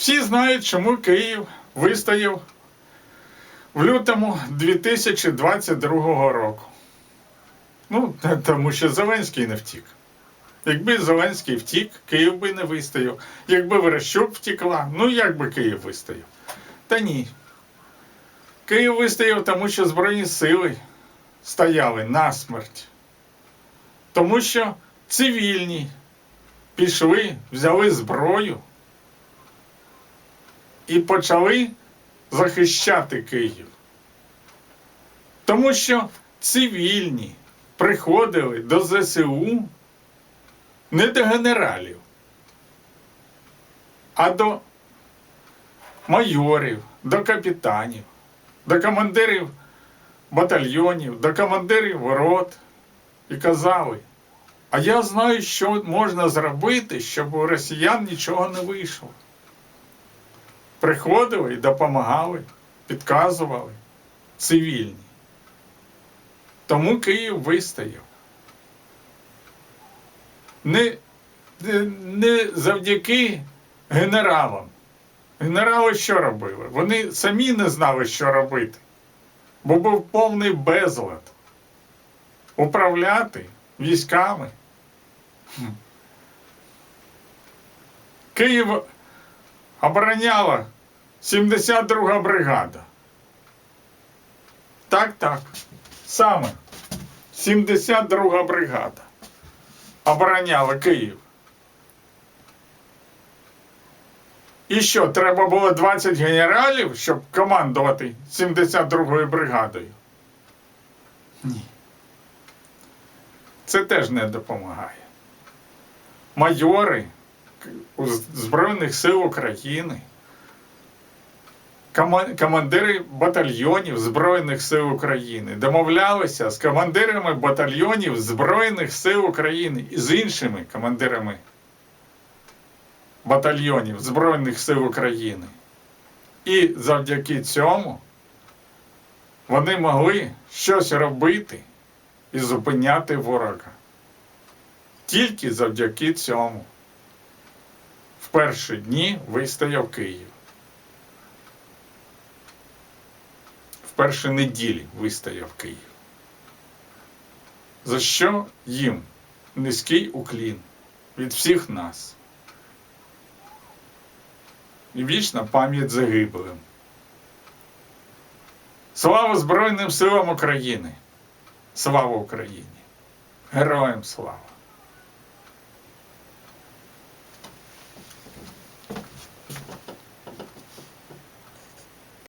Всі знають, чому Київ вистояв в лютому 2022 року. Ну, тому що Зеленський не втік. Якби Зеленський втік, Київ би не вистояв. Якби Верещук втікла, ну як би Київ вистояв? Та ні. Київ вистояв, тому що Збройні сили стояли насмерть. Тому що цивільні пішли, взяли зброю і почали захищати Київ. Тому що цивільні приходили до ЗСУ не до генералів, а до майорів, до капітанів, до командирів батальйонів, до командирів рот і казали, а я знаю, що можна зробити, щоб у росіян нічого не вийшло. Приходили і допомагали, підказували цивільні. Тому Київ вистояв. Не, не, завдяки генералам. Генерали що робили? Вони самі не знали, що робити, бо був повний безлад. Управляти військами. Київ обороняла 72 бригада. Так, так. Саме 72 бригада обороняла Київ. І що, треба було 20 генералів, щоб командувати 72-ю бригадою? Ні. Це теж не допомагає. Майори Збройних сил України, командири батальйонів Збройних сил України домовлялися з командирами батальйонів Збройних сил України і з іншими командирами батальйонів Збройних сил України. І завдяки цьому вони могли щось робити і зупиняти ворога. Тільки завдяки цьому. Перші дні вистояв Київ. В перші неділі вистояв Київ. За що їм низький уклін від всіх нас. І вічна пам'ять загиблим. Слава Збройним силам України! Слава Україні! Героям слава!